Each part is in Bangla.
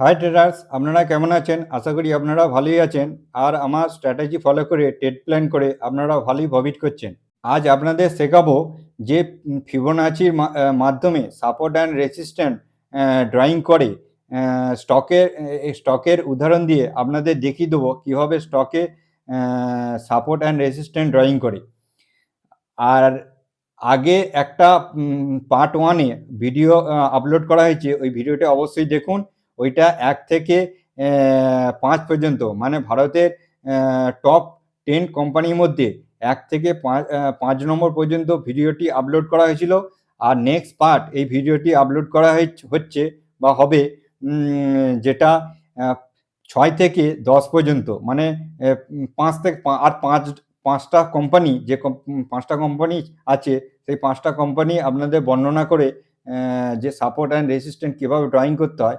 হাই ট্রেডার্স আপনারা কেমন আছেন? আশা করি আপনারা ভালোই আছেন। আর আমার স্ট্র্যাটেজি ফলো করে ট্রেড প্ল্যান করে আপনারা ভালোই প্রফিট করছেন। আজ আপনাদের শেখাবো যে ফিবোনাচির মাধ্যমে সাপোর্ট অ্যান্ড রেসিস্ট্যান্ট ড্রয়িং করে স্টকের স্টকের উদাহরণ দিয়ে আপনাদের দেখিয়ে দেবো কীভাবে স্টকে সাপোর্ট অ্যান্ড রেসিস্ট্যান্ট ড্রয়িং করে। আর আগে একটা পার্ট ওয়ানে ভিডিও আপলোড করা হয়েছে। ওই ভিডিওটা অবশ্যই দেখুন। ওইটা এক থেকে পাঁচ পর্যন্ত। মানে ভারতের টপ টেন কোম্পানির মধ্যে এক থেকে পাঁচ নম্বর পর্যন্ত ভিডিওটি আপলোড করা হয়েছিল। আর নেক্সট পার্ট এই ভিডিওটি আপলোড করা হচ্ছে বা হবে যেটা ছয় থেকে দশ পর্যন্ত। মানে পাঁচ থেকে আর পাঁচ, পাঁচটা কোম্পানি যে পাঁচটা কোম্পানি আছে, সেই পাঁচটা কোম্পানি আপনাদের বর্ণনা করে যে সাপোর্ট অ্যান্ড রেসিস্ট্যান্ট কীভাবে ড্রয়িং করতে হয়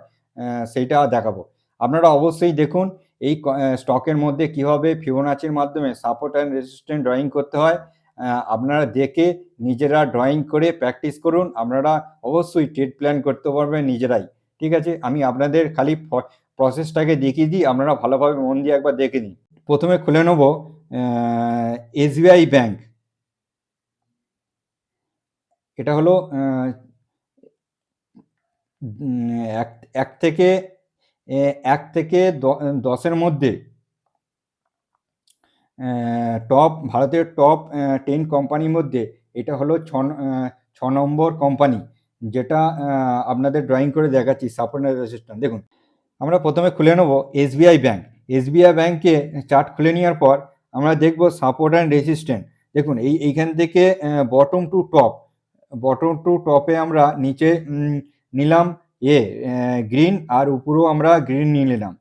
সেইটা দেখাবো। আপনারা অবশ্যই দেখুন এই স্টকের মধ্যে কীভাবে ফিবোনাচির মাধ্যমে সাপোর্ট অ্যান্ড রেসিস্ট্যান্ট ড্রয়িং করতে হয়। আপনারা দেখে নিজেরা ড্রয়িং করে প্র্যাকটিস করুন। আপনারা অবশ্যই ট্রেড প্ল্যান করতে পারবেন নিজেরাই। ঠিক আছে? আমি আপনাদের খালি প্রসেসটাকে দেখিয়ে দিই। আপনারা ভালোভাবে মন দিয়ে একবার দেখে নিন। প্রথমে খুলে নেব এসবিআই ব্যাংক। এটা হলো এক এক থেকে এক থেকে দশের মধ্যে টপ, ভারতের টপ টেন কোম্পানির মধ্যে, এটা হলো ছ ছ নম্বর কোম্পানি যেটা আপনাদের ড্রয়িং করে দেখাচ্ছি সাপোর্ট রেজিস্ট্যান্ট দেখুন, আমরা প্রথমে খুলে নেব এসবিআই ব্যাংক এসবিআই ব্যাঙ্কে চার্ট খুলে নেওয়ার পর, আমরা দেখব সাপোর্ট অ্যান্ড রেজিস্ট্যান্ট দেখুন, এই, এইখান থেকে bottom to top bottom to টপে আমরা নিচে নিলাম, এ গ্রিন আর উপরেও আমরা গ্রিন নিয়ে নিলাম।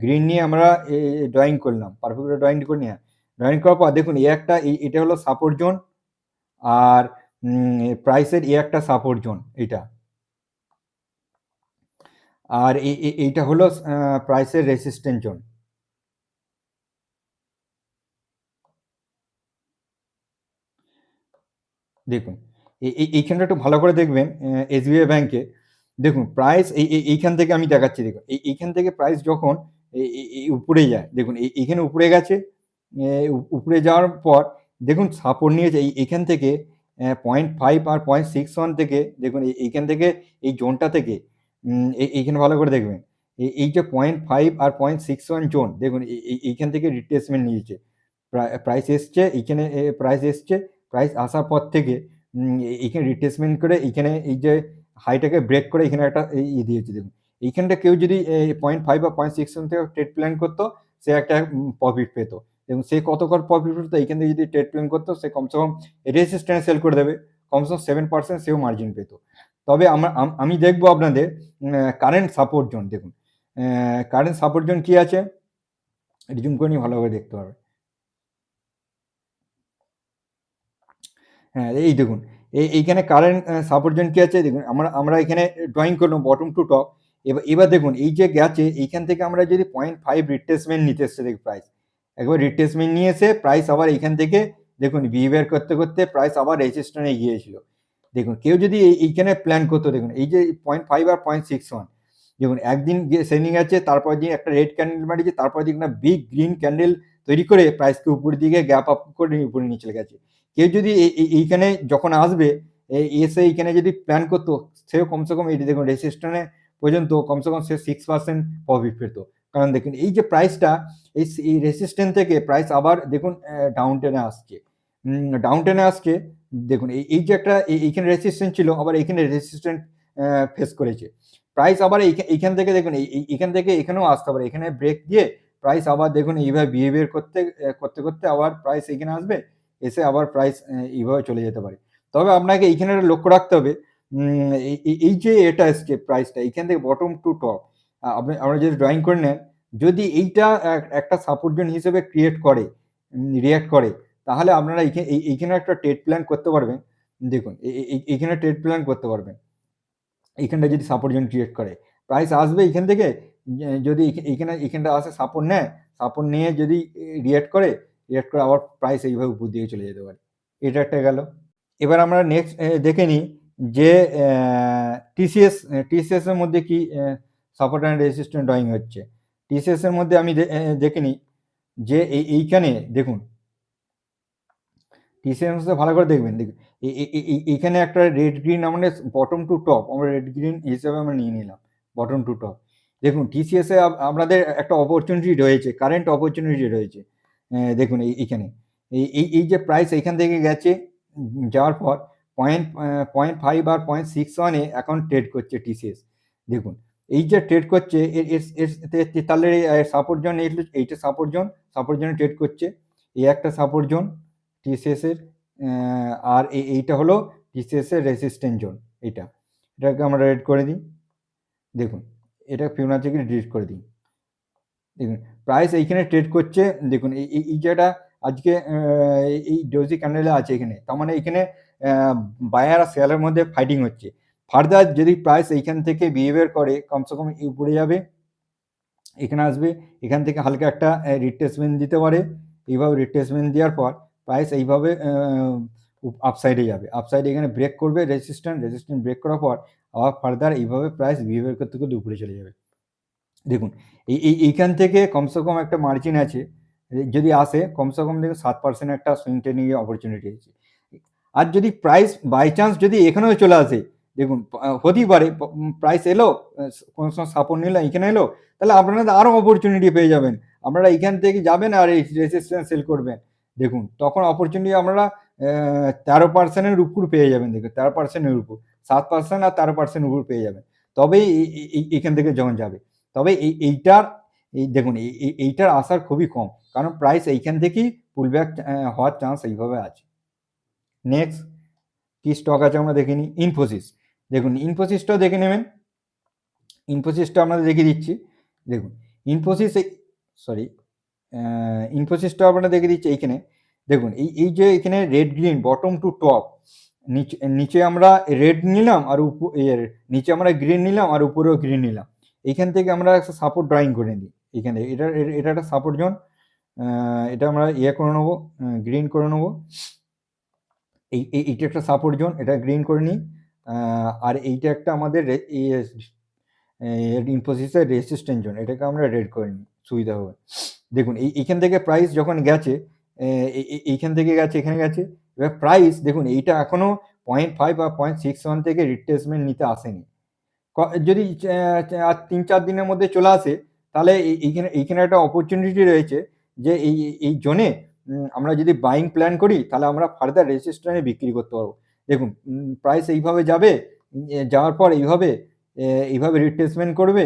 গ্রিন নিয়ে আমরা ড্রয়িং করলাম। পারফেক্ট ড্রয়িং করে নিয়ে ড্রয়িং করার পর দেখুন, এ একটা এটা হলো সাপোর্ট জোন আর প্রাইসের এ একটা সাপোর্ট জোন এটা আর এই- এই- এইটা হলো প্রাইসের রেসিস্ট্যান্ট জোন দেখুন এইখানটা একটু ভালো করে দেখবেন এসবিআই ব্যাংকে দেখুন প্রাইস এই, এই- এইখান থেকে আমি দেখাচ্ছি, দেখুন, এই, এইখান থেকে প্রাইস যখন উপরে যায়, দেখুন, এই- এইখানে উপরে গেছে উপরে যাওয়ার পর, দেখুন সাপোর্ট নিয়েছে, এই, এইখান থেকে পয়েন্ট ফাইভ আর পয়েন্ট সিক্স ওয়ান থেকে, দেখুন, এই- এইখান থেকে, এই জোনটা থেকে এই- এইখানে ভালো করে দেখবেন, এই যে পয়েন্ট ফাইভ আর পয়েন্ট সিক্স ওয়ান জোন, দেখুন, এই- এই- এইখান থেকে রিট্রেসমেন্ট নিয়েছে। প্রাইস এসছে, এইখানে প্রাইস এসছে প্রাইস আসার পর থেকে এইখানে রিপ্লেসমেন্ট করে এইখানে এই যে হাইটাকে ব্রেক করে এখানে একটা ই দিয়েছে, দেখুন। এইখানটা কেউ যদি পয়েন্ট ফাইভ বা পয়েন্ট সিক্স থেকে ট্রেড প্ল্যান করতো, সে একটা প্রফিট পেতো। এবং সে কত কর প্রফিট পেতো এইখান থেকে যদি ট্রেড প্ল্যান করতো, সে কমসে কম রেজিস্ট্যান্স সেল করে দেবে। কমসে কম সেভেন পার্সেন্ট সেও মার্জিন পেতো। তবে আমরা, আম- আমি দেখব আপনাদের কারেন্ট সাপোর্ট জোন দেখুন। কারেন্ট সাপোর্ট জোন কি আছে? রিজুম করে নিয়ে ভালোভাবে দেখতে পারবে হ্যাঁ এই দেখুন, এই এইখানে কারেন্ট সাপোর্ট জোন কি আছে? দেখুন, আমরা আমরা এখানে ড্রয়িং করলাম বটম টু টপ এবার এবার দেখুন, এই যে গেছে, এইখান থেকে আমরা যদি পয়েন্ট ফাইভ রিট্রেসমেন্ট নিতে এসছে দেখ প্রাইস একবার রিট্রেসমেন্ট নিয়ে এসে প্রাইস আবার এইখান থেকে দেখুন বিহেভিয়ার করতে করতে প্রাইস আবার রেজিস্ট্যান্টে গিয়েছিল। দেখুন, কেউ যদি এই- এইখানে প্ল্যান করতো, দেখুন, এই যে পয়েন্ট ফাইভ আর পয়েন্ট সিক্স ওয়ান দেখুন, একদিন সেলিং আছে, তারপর দিন একটা রেড ক্যান্ডেল মারিয়েছে তারপর দিন একটা বিগ গ্রিন ক্যান্ডেল তৈরি করে প্রাইসকে উপর দিকে গ্যাপ আপ করে উপরে নিয়ে চলে গেছে। কেউ যদি এই- এই- এইখানে যখন আসবে এসে এইখানে যদি প্ল্যান করতো, সেও কমসে কম এই দেখুন রেজিস্ট্যান্টে পর্যন্ত কমসে কম সে সিক্স পার্সেন্ট প্রফিট পেতো। কারণ দেখুন, এই যে প্রাইসটা এই রেসিস্ট্যান্ট থেকে প্রাইস আবার দেখুন ডাউন টেনে আসছে। ডাউন টেনে আসছে, দেখুন, এই যে একটা এই- এইখানে রেসিস্ট্যান্ট ছিল, আবার এইখানে রেসিস্ট্যান্ট ফেস করেছে। প্রাইস আবার এইখা- এইখান থেকে দেখুন, এই- এই- এইখান থেকে এখানেও আসতে পারে এখানে ব্রেক দিয়ে প্রাইস আবার দেখুন, এইভাবে বিহেভিয়ার করতে করতে করতে আবার প্রাইস এখানে আসবে। এসে আবার প্রাইস এইভাবে চলে যেতে পারে। তবে আপনাকে এইখানে লক্ষ্য রাখতে হবে এই- যে এটা এসছে প্রাইসটা এইখান থেকে বটম টু টপ আপনি, আমরা যদি ড্রয়িং করে নেন, যদি এইটা একটা সাপোর্ট জোন হিসেবে ক্রিয়েট করে রিয়াক্ট করে, তাহলে আপনারা এইখানে এই- এইখানে একটা ট্রেড প্ল্যান করতে পারবেন। দেখুন এই- এই- এই- এইখানে ট্রেড প্ল্যান করতে পারবেন। এইখানটা যদি সাপোর্ট জোন ক্রিয়েট করে প্রাইস আসবে এখান থেকে যদি এইখা- এইখানে, এইখানটা আসে সাপোর্ট নেয়, সাপোর্ট নিয়ে যদি রিয়াক্ট করে রিয়াক্ট করে আবার প্রাইস এইভাবে উপর দিকে চলে যেতে পারে। এটা একটা গেল। এবার আমরা নেক্সট দেখে নিই যে টিসিএস টিসিএস এর মধ্যে কি সাপোর্ট অ্যান্ড রেজিস্ট্যান্ট ড্রয়িং হচ্ছে। টিসিএসের মধ্যে আমি দেখে নিই যে এইখানে দেখুন। টিসিএস ভালো করে দেখবেন, দেখুন। এই- এই- এই- এইখানে একটা রেড গ্রিন আমাদের বটম টু টপ আমরা রেড গ্রিন হিসেবে আমরা নিয়ে নিলাম বটম টু টপ দেখুন টিসিএস আপনাদের একটা অপরচুনিটি রয়েছে কারেন্ট অপরচুনিটি রয়েছে। দেখুন এই- এইখানে। এই এই যে প্রাইস এখান থেকে গেছে যাওয়ার পর পয়েন্ট পয়েন্ট ফাইভ আর পয়েন্ট সিক্স ওয়ানে এখন ট্রেড করছে টিসিএস দেখুন এই যে ট্রেড করছে তাহলে সাপোর্ট জোন এইটা সাপোর্ট জোন সাপোর্ট জোনে ট্রেড করছে। এই একটা সাপোর্ট জোন টিসিএস এর আহ, আর এই- এইটা হলো টিসিএস এর রেসিস্ট্যান্ট জোন এটা এটাকে আমরা রেড করে দিই। দেখুন এটা ফিবোনাচিকে ডিলিট করে দিই। দেখুন প্রাইস এইখানে ট্রেড করছে, দেখুন, এই যেটা আজকে এই- ডোজি ক্যান্ডেলে আছে এখানে। তার মানে এখানে বায়ার আর সেলের মধ্যে ফাইটিং হচ্ছে। ফার্দার যদি প্রাইস এইখান থেকে বিহেভিয়ার করে, কমসে কম উপরে যাবে, এখানে আসবে, এখান থেকে হালকা একটা রিট্রেসমেন্ট দিতে পারে। এইভাবে রিট্রেসমেন্ট দেওয়ার পর প্রাইস এইভাবে আপসাইডে যাবে। আপসাইডে এখানে ব্রেক করবে রেজিস্ট্যান্ট রেজিস্ট্যান্ট ব্রেক করার পর আবার ফার্দার এইভাবে প্রাইস বিহেভিয়ার করতে করতে উপরে চলে যাবে। দেখুন, এই এই, এইখান থেকে কমসে কম একটা মার্জিন আছে। যদি আসে, কমসে কম দেখুন সাত পার্সেন্ট একটা সুইং ট্রেনিং এর অপরচুনিটি আছে। আর যদি প্রাইস বাই চান্স যদি এখানেও চলে আসে, দেখুন হতেই পারে প্রাইস এলো কোনো সময় সাপোর্ট নিল এখানে এলো, তাহলে আপনারা আরও অপরচুনিটি পেয়ে যাবেন। আপনারা এখান থেকে যাবেন আর এই রেজিস্ট্যান্স সেল করবেন। দেখুন, তখন অপরচুনিটি আপনারা তেরো পার্সেন্টের উপর পেয়ে যাবেন, দেখুন, তেরো পার্সেন্টের উপর। সাত পার্সেন্ট আর তেরো পার্সেন্টের উপর পেয়ে যাবেন। তবেই এখান থেকে যখন যাবে। তবে এই, এইটার, এই দেখুন, এই- এই- এইটার আসার খুবই কম। কারণ প্রাইস এইখান থেকেই পুলব্যাক হওয়ার চান্স এইভাবে আছে। নেক্সট কি স্টক আছে আমরা দেখে নিই? ইনফোসিস দেখুন ইনফোসিসটাও দেখে নেবেন। ইনফোসিসটা আপনাদের দেখে দিচ্ছি। দেখুন ইনফোসিস সরি ইনফোসিসটা আপনারা দেখে দিচ্ছি এইখানে। দেখুন, এই এই যে এখানে red green bottom to top নিচে নিচে আমরা রেড নিলাম আর এর, নিচে আমরা গ্রিন নিলাম আর উপরেও গ্রিন নিলাম। এইখান থেকে আমরা একটা সাপোর্ট ড্রয়িং করে নিই। এখানে এটা এটা একটা সাপোর্ট জোন এটা আমরা ইয়ে করে নেব গ্রিন করে নেব। এই, এই- এইটা একটা সাপোর্ট জোন এটা গ্রিন করে নিই। আর এইটা একটা আমাদের ইনফোসিসের রেসিস্ট্যান্ট জোন এটাকে আমরা রেড করে নিই, সুবিধা হবে। দেখুন, এই এইখান থেকে প্রাইস যখন গেছে এইখান থেকে গেছে, এখানে গেছে, এবার প্রাইস দেখুন, এইটা এখনও পয়েন্ট ফাইভ বা পয়েন্ট সিক্স ওয়ান থেকে রিপ্লেসমেন্ট নিতে আসেনি। যদি তিন চার দিনের মধ্যে চলে আসে, তাহলে এই- এইখানে এইখানে একটা অপরচুনিটি রয়েছে যে এই এই জোনে আমরা যদি বাইং প্ল্যান করি, তাহলে আমরা ফার্দার রেজিস্ট্রেশনে বিক্রি করতে পারব। দেখুন প্রাইস এইভাবে যাবে যাওয়ার পর এইভাবে এইভাবে রিট্রেসমেন্ট করবে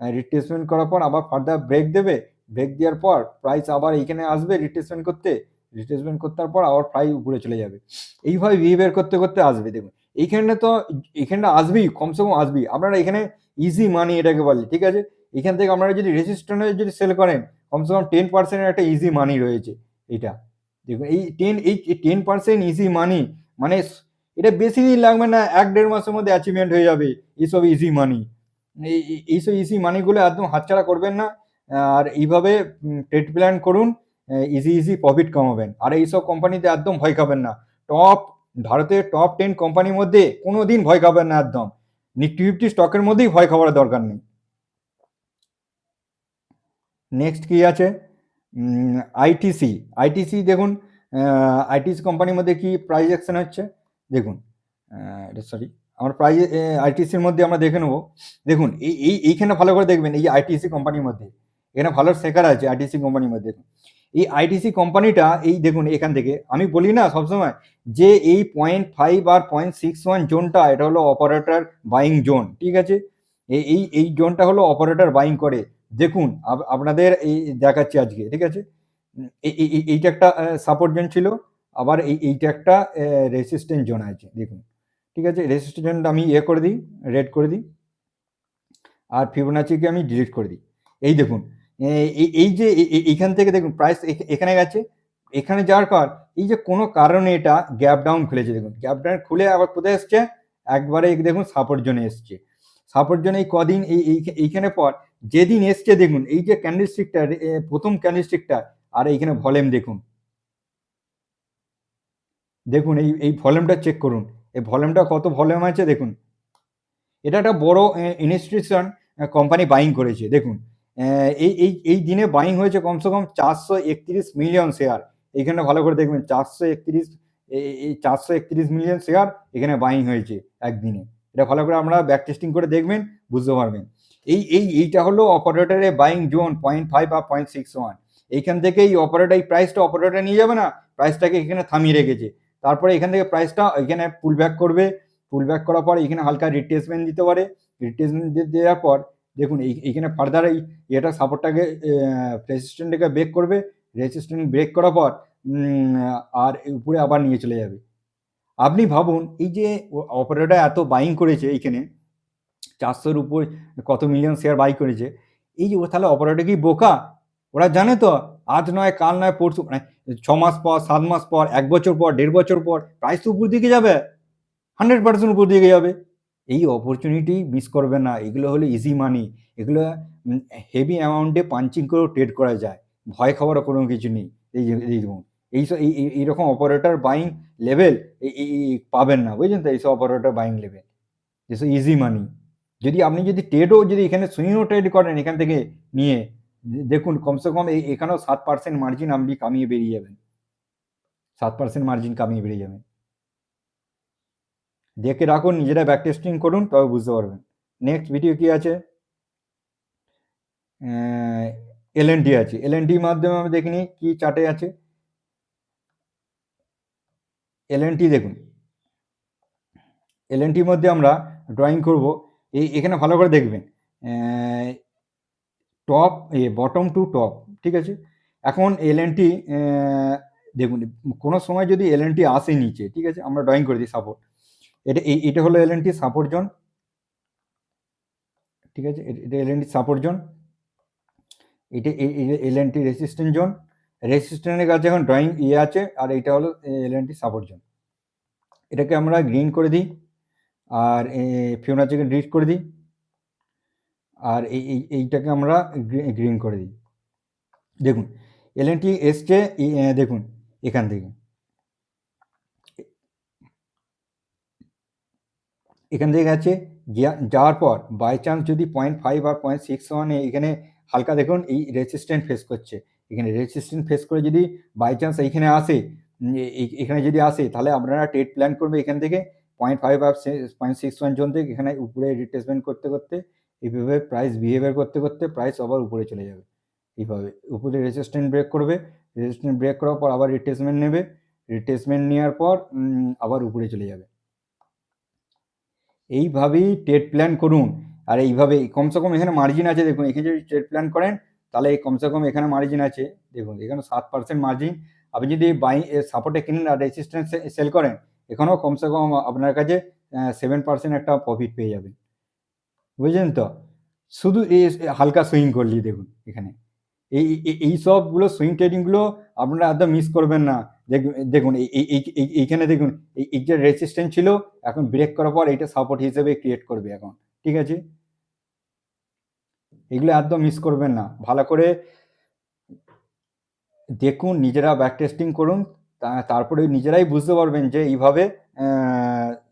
রিট্রেসমেন্ট করার পর আবার ফার্দার ব্রেক দেবে ব্রেক দেওয়ার পর প্রাইস আবার এইখানে আসবে রিট্রেসমেন্ট করতে রিট্রেসমেন্ট করতে পর আবার প্রাইস উপরে চলে যাবে। এইভাবে বিহেভিয়ার করতে করতে আসবে, দেখুন। এইখানে তো এখানটা আসবেই, কমসে কম আসবেই। আপনারা এখানে ইজি মানি এটাকে বলে, ঠিক আছে? এখান থেকে আপনারা যদি রেজিস্ট্রেশনে যদি সেল করেন, কমসে কম টেন পার্সেন্টের একটা ইজি মানি রয়েছে এটা। দেখুন, এই টেন এই টেন পার্সেন্ট ইজি মানি মানে এটা বেশি দিন লাগবে না, এক দেড় মাসের মধ্যে অ্যাচিভমেন্ট হয়ে যাবে, এইসব ইজি মানি এই, এই- এইসব ইজি মানিগুলো একদম হাতছাড়া করবেন না, আর এইভাবে ট্রেড প্ল্যান করুন ইজি ইজি প্রফিট কামাবেন। আর এইসব কোম্পানিতে একদম ভয় খাবেন না। টপ ভারতের টপ টেন কোম্পানির মধ্যে কোনো দিন ভয় খাবেন না একদম। নিফটি ফিফটি স্টকের মধ্যেই ভয় খাওয়ার দরকার নেই। নেক্সট কি আছে? আইটিসি আইটিসি দেখুন আইটিসি কোম্পানির মধ্যে কি প্রাইস অ্যাকশন হচ্ছে? দেখুন এটা সরি আমার প্রাইস আইটিসির মধ্যে আমরা দেখে নেব। দেখুন, এই এইখানে ভালো করে দেখবেন, এই আইটিসি কোম্পানির মধ্যে। এখানে ভালো শেখার আছে আইটিসি কোম্পানির মধ্যে। এই আইটিসি কোম্পানিটা এই দেখুন এখান থেকে, আমি বলি না সবসময় যে এই পয়েন্ট ফাইভ আর পয়েন্ট সিক্স ওয়ান জোনটা, এটা হলো অপারেটর বাইং জোন, ঠিক আছে? এই এই জোনটা হলো অপারেটর বাইং করে। দেখুন, আপ- আপনাদের এই দেখাচ্ছি আজকে, ঠিক আছে? এই- এই- এই- এইটা একটা সাপোর্ট জোন ছিল, আবার এই, এইটা একটা রেসিস্ট্যান্ট জোন আছে, দেখুন, ঠিক আছে? রেসিস্টেন্ট জোনটা আমি ইয়ে করে দিই রেড করে দিই, আর ফিবোনাচিকে আমি ডিলিট করে দিই। এই দেখুন এই যে এইখান থেকে দেখুন প্রাইস এখানে গেছে। এখানে যাওয়ার পর, এই যে কোনো কারণে এটা গ্যাপ ডাউন খুলেছে, দেখুন। গ্যাপ ডাউন খুলে আবার কোথায় এসছে? একবারে দেখুন সাপোর্ট জোনে এসছে। সাপোর্ট জোনে এই কদিন, এই, এই- এইখানে পর, যেদিন এসছে, দেখুন, এই যে ক্যান্ডেলস্টিকটা প্রথম ক্যান্ডেলস্টিকটা আর এইখানে ভলিউম দেখুন। দেখুন, এই এই ভলিউমটা চেক করুন। এই ভলিউমটা কত ভলিউম আছে, দেখুন। এটা একটা বড় ইনস্টিটিউশন কোম্পানি বাইং করেছে, দেখুন। এই এই এই দিনে বাইং হয়েছে কমসে কম চারশো একত্রিশ মিলিয়ন শেয়ার এখানে ভালো করে দেখবেন, চারশো একত্রিশ, এই চারশো একত্রিশ মিলিয়ন শেয়ার এখানে বাইং হয়েছে একদিনে। এটা ভালো করে আমরা ব্যাক টেস্টিং করে দেখবেন, বুঝতে পারবেন। এই এই, এইটা হলো অপারেটরের বাইং জোন পয়েন্ট ফাইভ বা পয়েন্ট সিক্স ওয়ান এইখান থেকে এই অপারেটর এই প্রাইসটা অপারেটর নিয়ে যাবে না প্রাইসটাকে এখানে থামিয়ে রেখেছে। তারপরে এখান থেকে প্রাইসটা এখানে পুল ব্যাক করবে। পুল ব্যাক করার পর এখানে হালকা রিট্রেসমেন্ট দিতে পারে। রিট্রেসমেন্ট দেওয়ার পর দেখুন, এই, এইখানে ফার্দার এই এটা সাপোর্টটাকে রেসিস্ট্যান্টটাকে ব্রেক করবে রেসিস্ট্যান্ট ব্রেক করার পর আর উপরে আবার নিয়ে চলে যাবে। আপনি ভাবুন, এই যে অপারেটর এত বাইং করেছে এইখানে, চারশোর উপর কত মিলিয়ন শেয়ার বাই করেছে, এই যে তাহলে অপারেটর কি বোকা? ওরা জানে তো, আজ নয়, কাল নয়, পরশু মানে ছ মাস পর, সাত মাস পর, এক বছর পর, দেড় বছর পর প্রাইস তো উপর দিকে যাবে হান্ড্রেড পার্সেন্ট উপর দিকে যাবে। এই অপরচুনিটি মিস করবে না, এগুলো হলো ইজি মানি এগুলো হেভি অ্যামাউন্টে পাঞ্চিং করেও ট্রেড করা যায়, ভয় খাওয়ারও কোনো কিছু নেই, এই দেখুন, এই এইরকম অপারেটর বাইং লেভেল পাবেন না, বুঝলেন তো, এইসব অপারেটর বাইং লেভেল যেসব ইজি মানি যদি আপনি যদি ট্রেডও যদি এখানে সুইংও ট্রেড করেন এখান থেকে নিয়ে, দেখুন, কমসে কম এখানেও সাত পার্সেন্ট মার্জিন আপনি কামিয়ে বেরিয়ে যাবেন, সাত পার্সেন্ট মার্জিন কামিয়ে বেরিয়ে যাবেন দেখে রাখুন, নিজেরা ব্যাক টেস্টিং করুন, তবে বুঝতে পারবেন। নেক্সট ভিডিও কি আছে? এল এন টি আছে। এল এন টির মাধ্যমে আমি দেখিনি, কি চার্টে আছে? এল এন টি দেখুন। এল এন টির মধ্যে আমরা ড্রয়িং করব। এই, এখানে ভালো করে দেখবেন। টপ এ বটম টু টপ ঠিক আছে? এখন এল এন টি দেখুন, কোনো সময় যদি এল এন টি আসে নিচে, ঠিক আছে? আমরা ড্রয়িং করে দিই সাপোর্ট এটা এটা হলো L N T support zone ঠিক আছে? এটা L N T support zone এটা L N T resistant zone রেসিস্ট্যান্টের কাছে এখন ড্রয়িং ইয়ে আছে, আর এটা হলো L N T support zone এটাকে আমরা গ্রিন করে দিই, আর ফিওনাচিকে ডিট করে দিই, আর এই, এই- এইটাকে আমরা গ্রিন করে দিই। দেখুন এল এন টি এসছে দেখুন, এখান থেকে। এখান থেকে গেছে যাওয়ার পর বাই চান্স যদি পয়েন্ট ফাইভ আর পয়েন্ট সিক্স ওয়ানে এখানে হালকা দেখুন, এই রেসিস্ট্যান্ট ফেস করছে। এখানে রেসিস্ট্যান্ট ফেস করে যদি বাই চান্স এইখানে আসে এখানে যদি আসে, তাহলে আপনারা ট্রেড প্ল্যান করবে এখান থেকে। পয়েন্ট ফাইভ আর পয়েন্ট সিক্স ওয়ান জোন থেকে এখানে উপরে রিট্রেসমেন্ট করতে করতে, এইভাবে প্রাইস বিহেভিয়ার করতে করতে প্রাইস আবার উপরে চলে যাবে। এইভাবে উপরে রেসিস্ট্যান্ট ব্রেক করবে রেসিস্ট্যান্ট ব্রেক করার পর আবার রিট্রেসমেন্ট নেবে। রিট্রেসমেন্ট নেওয়ার পর আবার উপরে চলে যাবে। এইভাবেই ট্রেড প্ল্যান করুন। আর এইভাবে কমসে কম এখানে মার্জিন আছে। দেখুন, এখানে যদি ট্রেড প্ল্যান করেন, তাহলে কমসে কম এখানে মার্জিন আছে। দেখুন, এখানে সাত পার্সেন্ট মার্জিন আপনি যদি বাই সাপোর্টে কিনেন আর রেসিস্ট্যান্স সেল করেন, এখানেও কমসে কম আপনার কাছে সেভেন পার্সেন্ট একটা প্রফিট পেয়ে যাবেন। বুঝলেন তো? শুধু এই হালকা সুইং করলি দেখুন, এখানে। এই, এই- এই সবগুলো সুইং ট্রেডিংগুলো আপনারা একদম মিস করবেন না। দেখুন দেখুন, এই- এই- এই- এই- এইখানে দেখুন, এই এই যে রেসিস্ট্যান্ট ছিল, এখন ব্রেক করার পর এটা সাপোর্ট হিসেবে ক্রিয়েট করবে এখন, ঠিক আছে? এগুলো একদম মিস করবেন না, ভালো করে দেখুন, নিজেরা ব্যাক টেস্টিং করুন তারপরে নিজেরাই বুঝতে পারবেন যে এইভাবে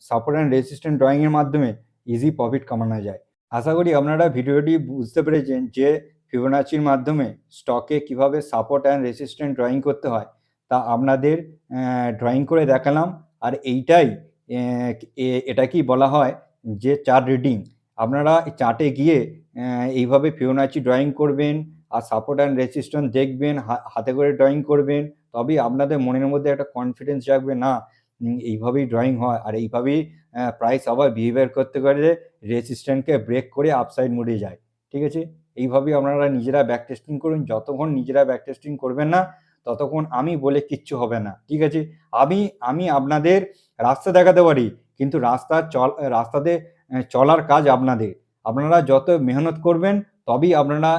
সাপোর্ট অ্যান্ড রেসিস্ট্যান্ট ড্রয়িংয়ের মাধ্যমে ইজি প্রফিট কামানো যায়। আশা করি আপনারা ভিডিওটি বুঝতে পেরেছেন যে ফিবোনাচির মাধ্যমে স্টকে কীভাবে সাপোর্ট অ্যান্ড রেসিস্ট্যান্ট ড্রয়িং করতে হয়। তা আপনাদের ড্রয়িং করে দেখালাম। আর এইটাই এটা কি বলা হয় যে চার্ট রিডিং আপনারা চার্টে গিয়ে এইভাবে ফিবোনাচি ড্রয়িং করবেন, আর সাপোর্ট অ্যান্ড রেসিস্ট্যান্ট দেখবেন হাতে করে ড্রয়িং করবেন, তবেই আপনাদের মনের মধ্যে একটা কনফিডেন্স জাগবে, না এইভাবেই ড্রয়িং হয়। আর এইভাবেই প্রাইস আবার বিহেভিয়ার করতে করে রেসিস্ট্যান্টকে ব্রেক করে আপসাইড মোড়ে যায়। ঠিক আছে? এইভাবেই আপনারা নিজেরা ব্যাক টেস্টিং করুন। যতক্ষণ নিজেরা ব্যাক টেস্টিং করবেন না ততক্ষণ আমি বলে কিচ্ছু হবে না। ঠিক আছে? আমি আমি আপনাদের রাস্তা দেখাতে পারি, কিন্তু রাস্তা চল, রাস্তাতে চলার কাজ আপনাদের। আপনারা যত মেহনত করবেন, তবেই আপনারা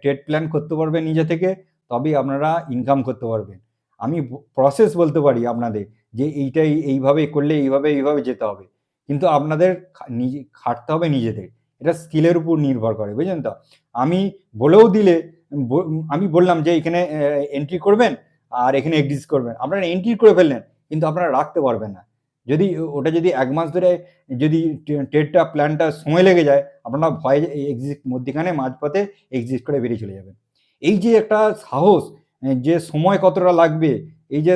ট্রেড প্ল্যান করতে পারবেন নিজে থেকে, তবেই আপনারা ইনকাম করতে পারবেন। আমি প্রসেস বলতে পারি আপনাদের যে এইটাই, এইভাবে করলে এইভাবে এইভাবে যেতে হবে। কিন্তু আপনাদের নিজে, খাটতে হবে নিজেদের। এটা স্কিলের উপর নির্ভর করে, বুঝলেন তো? আমি বলেও দিলে আমি বললাম যে এখানে এন্ট্রি করবেন আর এখানে এক্সিট করবেন। আপনারা এন্ট্রি করে ফেললেন, কিন্তু আপনারা রাখতে পারবেন না। যদি ওটা যদি এক মাস ধরে যদি ট্রেডটা প্ল্যানটা সময় লেগে যায়, আপনারা ভয়ে এক্সিট মধ্যিখানে, মাঝপথে এক্সিট করে বেরিয়ে চলে যাবেন। এই যে একটা সাহস যে সময় কতটা লাগবে, এই যে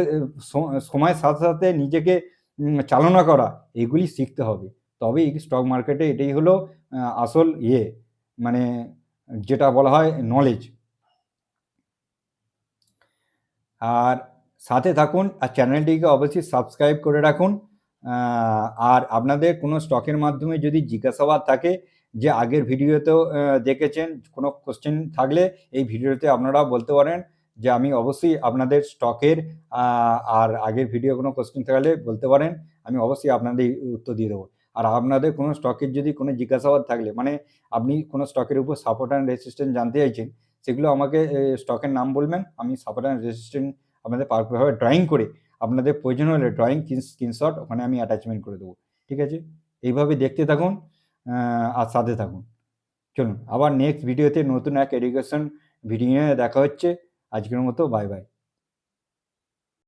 সময়ের সাথে সাথে নিজেকে চালনা করা, এগুলি শিখতে হবে। তবেই স্টক মার্কেটে এটাই হলো আসল ইয়ে মানে যেটা বলা হয় নলেজ আর সাথে থাকুন আর চ্যানেলটিকে অবশ্যই সাবস্ক্রাইব করে রাখুন। আর আপনাদের কোনো স্টকের মাধ্যমে যদি জিজ্ঞাসাবাদ থাকে যে আগের ভিডিওতেও দেখেছেন, কোনো কোশ্চেন থাকলে এই ভিডিওতে আপনারা বলতে পারেন যে আমি অবশ্যই আপনাদের স্টকের আর আগের ভিডিও কোনো কোশ্চেন থাকলে বলতে পারেন, আমি অবশ্যই আপনাদের উত্তর দিয়ে দেবো। আর আপনাদের কোনো স্টকের যদি কোনো জিজ্ঞাসাবাদ থাকলে মানে আপনি কোনো স্টকের উপর সাপোর্ট অ্যান্ড রেসিস্ট্যান্ট জানতে চাইছেন সেগুলো আমাকে স্টকের নাম বলবেন, আমি সাপোর্ট অ্যান্ড রেসিস্ট্যান্ট আপনাদের পারফেক্টভাবে ড্রয়িং করে আপনাদের প্রয়োজন হলে ড্রয়িং স্ক্রিনশট ওখানে আমি অ্যাটাচমেন্ট করে দেবো। ঠিক আছে? এইভাবে দেখতে থাকুন আর সাথে থাকুন। চলুন, আবার নেক্সট ভিডিওতে নতুন এক এডুকেশন ভিডিও দেখা হচ্ছে। আজকের মতো বাই বাই